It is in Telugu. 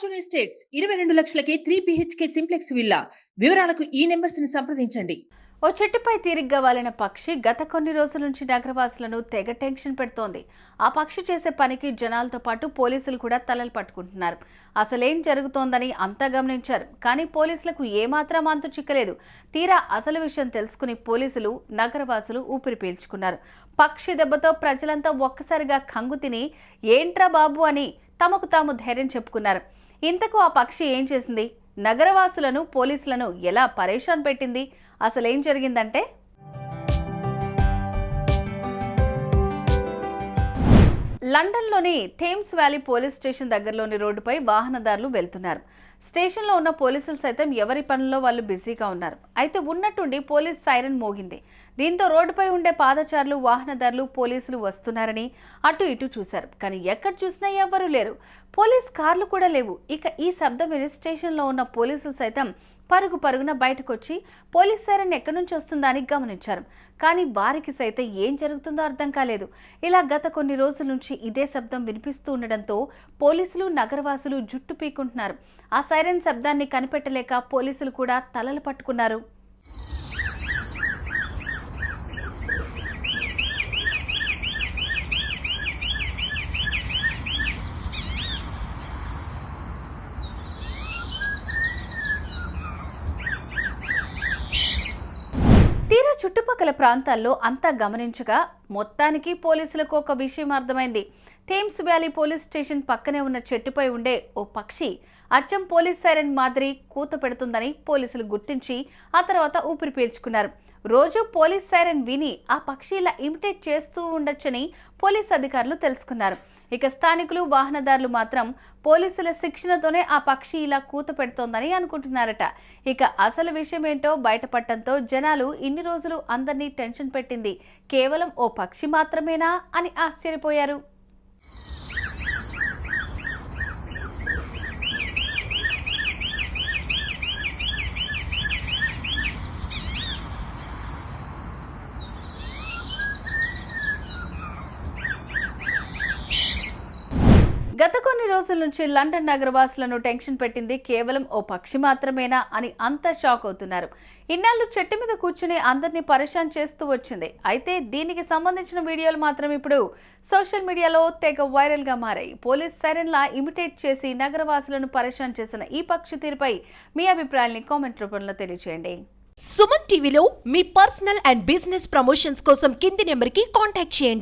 ఫార్చ్యూన్ ఎస్టేట్స్ ఇరవై రెండు లక్షలకే త్రీ బిహెచ్కే సింప్లెక్స్ విల్లా వివరాలకు ఈ నెంబర్స్ని సంప్రదించండి. ఓ చెట్టుపై తీరిగ్గా వాలిన పక్షి గత కొన్ని రోజుల నుంచి నగరవాసులను తెగ టెన్షన్ పెడుతోంది. ఆ పక్షి చేసే పనికి జనాలతో పాటు పోలీసులు కూడా తలలు పట్టుకుంటున్నారు. అసలేం జరుగుతోందని అంతా గమనించారు. కానీ పోలీసులకు ఏమాత్రం అంతు చిక్కలేదు. తీరా అసలు విషయం తెలుసుకుని పోలీసులు నగరవాసులు ఊపిరి పీల్చుకున్నారు. పక్షి దెబ్బతో ప్రజలంతా ఒక్కసారిగా కంగు తిని ఏంట్రా బాబు అని తమకు తాము ధైర్యం చెప్పుకున్నారు. ఇంతకు ఆ పక్షి ఏం చేసింది? నగరవాసులను పోలీసులను ఎలా పరేషాన్ పెట్టింది? అసలేం జరిగిందంటే? లండన్లోని థేమ్స్ వ్యాలీ పోలీస్ స్టేషన్ దగ్గరలోని రోడ్డుపై వాహనదారులు వెళ్తున్నారు. స్టేషన్లో ఉన్న పోలీసులు సైతం ఎవరి పనుల్లో వాళ్ళు బిజీగా ఉన్నారు. అయితే ఉన్నట్టుండి పోలీస్ సైరన్ మోగింది. దీంతో రోడ్డుపై ఉండే పాదచారులు వాహనదారులు పోలీసులు వస్తున్నారని అటు ఇటు చూశారు. కానీ ఎక్కడ చూసినా ఎవ్వరూ లేరు. పోలీస్ కార్లు కూడా లేవు. ఇక ఈ శబ్దం విని స్టేషన్లో ఉన్న పోలీసులు సైతం పరుగు పరుగున బయటకొచ్చి పోలీస్ సైరన్ ఎక్కడి నుంచి వస్తుందా అని గమనించారు. కానీ వారికి సైతం ఏం జరుగుతుందో అర్థం కాలేదు. ఇలా గత కొన్ని రోజుల నుంచి ఇదే శబ్దం వినిపిస్తూ ఉండడంతో పోలీసులు నగరవాసులు జుట్టు పీకుంటున్నారు. సైరన్ శబ్దాన్ని కనిపెట్టలేక పోలీసులు కూడా తలలు పట్టుకున్నారు. తీరా చుట్టుపక్కల ప్రాంతాల్లో అంతా గమనించగా మొత్తానికి పోలీసులకు ఒక విషయం అర్థమైంది. థేమ్స్ వ్యాలీ పోలీస్ స్టేషన్ పక్కనే ఉన్న చెట్టుపై ఉండే ఓ పక్షి అచ్చం పోలీస్ సైరన్ మాదిరి కూత పెడుతుందని పోలీసులు గుర్తించి ఆ తర్వాత ఊపిరి పీల్చుకున్నారు. రోజు పోలీస్ సైరన్ విని ఆ పక్షి ఇలా ఇమిటేట్ చేస్తూ ఉండొచ్చని పోలీస్ అధికారులు తెలుసుకున్నారు. ఇక స్థానికులు వాహనదారులు మాత్రం పోలీసుల శిక్షణతోనే ఆ పక్షి ఇలా కూత పెడుతోందని అనుకుంటున్నారట. ఇక అసలు విషయం ఏంటో బయటపడటంతో జనాలు ఇన్ని రోజులు అందరినీ టెన్షన్ పెట్టింది. కేవలం ఓ పక్షి మాత్రమేనా అని ఆశ్చర్యపోయారు. గత కొన్ని రోజుల నుంచి లండన్ నగరవాసులను టెన్షన్ పెట్టింది కేవలం ఓ పక్షి మాత్రమేనా అని అంతా షాక్ అవుతున్నారు. ఇన్నాళ్ళు చెట్టు మీద కూర్చుని అందరినీ పరేషాన్ చేస్తూ వచ్చింది. అయితే దీనికి సంబంధించిన వీడియోలు మాత్రం ఇప్పుడు సోషల్ మీడియాలో తెగ వైరల్గా మారాయి. పోలీస్ సైరన్లా ఇమిటేట్ చేసి నగరవాసులను పరేషాన్ చేసిన ఈ పక్షి తీరుపై మీ అభిప్రాయాల్ని కామెంట్ రూపంలో తెలియజేయండి సుమన్ టీవీలో మీ పర్సనల్ అండ్ బిజినెస్ ప్రమోషన్స్ కోసం కింది నెంబర్కి కాంటాక్ట్ చేయండి.